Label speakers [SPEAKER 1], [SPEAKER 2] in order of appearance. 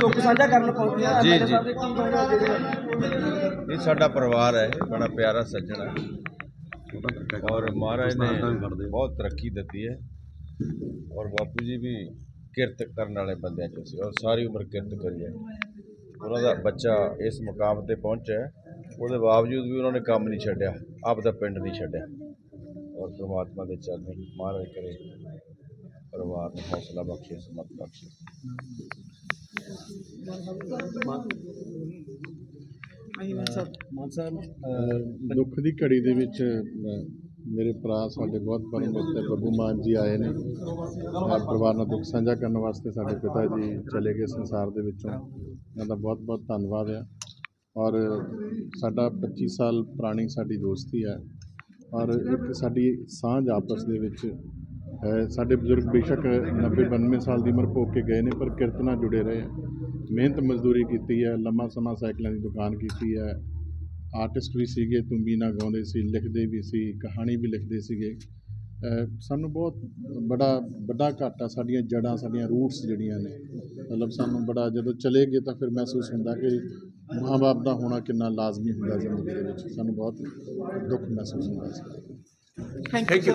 [SPEAKER 1] ਦੁੱਖ ਸਾਂਝਾ ਕਰਨ ਪਹੁੰਚੇ ਆ
[SPEAKER 2] ਜੀ, ਜੀ। ਇਹ ਸਾਡਾ ਪਰਿਵਾਰ ਹੈ ਬੜਾ ਪਿਆਰਾ ਸੱਜਣ ਹੈ। ਔਰ ਮਹਾਰਾਜ ਨੇ ਬਹੁਤ ਤਰੱਕੀ ਦਿੱਤੀ ਹੈ। ਔਰ ਬਾਪੂ ਜੀ ਵੀ ਕਿਰਤ ਕਰਨ ਵਾਲੇ ਬੰਦਿਆਂ ਚੋਂ ਸੀ ਔਰ ਸਾਰੀ ਉਮਰ ਕਿਰਤ ਕਰੀ ਹੈ। ਉਹਨਾਂ ਦਾ ਬੱਚਾ ਇਸ ਮੁਕਾਮ ਤੇ ਪਹੁੰਚਿਆ। ਉਹਦੇ ਬਾਵਜੂਦ ਵੀ ਉਹਨਾਂ ਨੇ ਕੰਮ ਨਹੀਂ ਛੱਡਿਆ ਆਪ ਦਾ ਪਿੰਡ ਨਹੀਂ ਛੱਡਿਆ। ਔਰ ਪ੍ਰਮਾਤਮਾ ਦੇ ਚਰਨੀ ਮਹਾਰਾਜ ਕਰੇ ਪਰਿਵਾਰ ਨੂੰ ਹੌਸਲਾ ਬਖਸ਼ੇ ਸਮਤ ਬਖਸ਼ੇ।
[SPEAKER 1] ਮਾਨ ਸਾਹਿਬ
[SPEAKER 3] ਦੁੱਖ ਦੀ ਘੜੀ ਦੇ ਵਿੱਚ ਮੇਰੇ ਭਰਾ ਸਾਡੇ ਬਹੁਤ ਪਰਮ ਮਿੱਤਰ ਬੱਬੂ ਮਾਨ ਜੀ ਆਏ ਨੇ। ਅਹ ਪਰਿਵਾਰ ਨਾਲ ਦੁੱਖ ਸਾਂਝਾ ਕਰਨ ਵਾਸਤੇ ਸਾਡੇ ਪਿਤਾ ਜੀ ਚਲੇ ਗਏ ਸੰਸਾਰ ਦੇ ਵਿੱਚੋਂ। ਉਹਨਾਂ ਦਾ ਬਹੁਤ ਬਹੁਤ ਧੰਨਵਾਦ ਆ। ਔਰ ਸਾਡਾ 25 ਸਾਲ ਪੁਰਾਣੀ ਸਾਡੀ ਦੋਸਤੀ ਹੈ ਔਰ ਇੱਕ ਸਾਡੀ ਸਾਂਝ ਆਪਸ ਦੇ ਵਿੱਚ ਸਾਡੇ ਬਜ਼ੁਰਗ ਬੇਸ਼ੱਕ 90 92 ਸਾਲ ਦੀ ਉਮਰ ਭੋਗ ਕੇ ਗਏ ਨੇ, ਪਰ ਕਿਰਤ ਨਾਲ ਜੁੜੇ ਰਹੇ ਆ। ਮਿਹਨਤ ਮਜ਼ਦੂਰੀ ਕੀਤੀ ਹੈ ਲੰਮਾ ਸਮਾਂ ਸਾਈਕਲਾਂ ਦੀ ਦੁਕਾਨ ਕੀਤੀ ਹੈ ਆਰਟਿਸਟ ਵੀ ਸੀਗੇ ਤੁੰਬੀਨਾ ਗਾਉਂਦੇ ਸੀ, ਲਿਖਦੇ ਵੀ ਸੀ, ਕਹਾਣੀ ਵੀ ਲਿਖਦੇ ਸੀਗੇ। ਸਾਨੂੰ ਬਹੁਤ ਬੜਾ, ਵੱਡਾ ਘਾਟਾ ਸਾਡੀਆਂ ਜੜਾਂ, ਸਾਡੀਆਂ ਰੂਟਸ ਜਿਹੜੀਆਂ ਨੇ, ਮਤਲਬ ਸਾਨੂੰ ਬੜਾ ਜਦੋਂ ਚਲੇ ਗਏ ਤਾਂ ਫਿਰ ਮਹਿਸੂਸ ਹੁੰਦਾ ਕਿ ਮਾਂ-ਬਾਪ ਦਾ ਹੋਣਾ ਕਿੰਨਾ ਲਾਜ਼ਮੀ ਹੁੰਦਾ ਜ਼ਿੰਦਗੀ ਦੇ ਵਿੱਚ। ਸਾਨੂੰ ਬਹੁਤ ਦੁੱਖ ਮਹਿਸੂਸ ਹੁੰਦਾ ਸੀ।
[SPEAKER 1] Thank you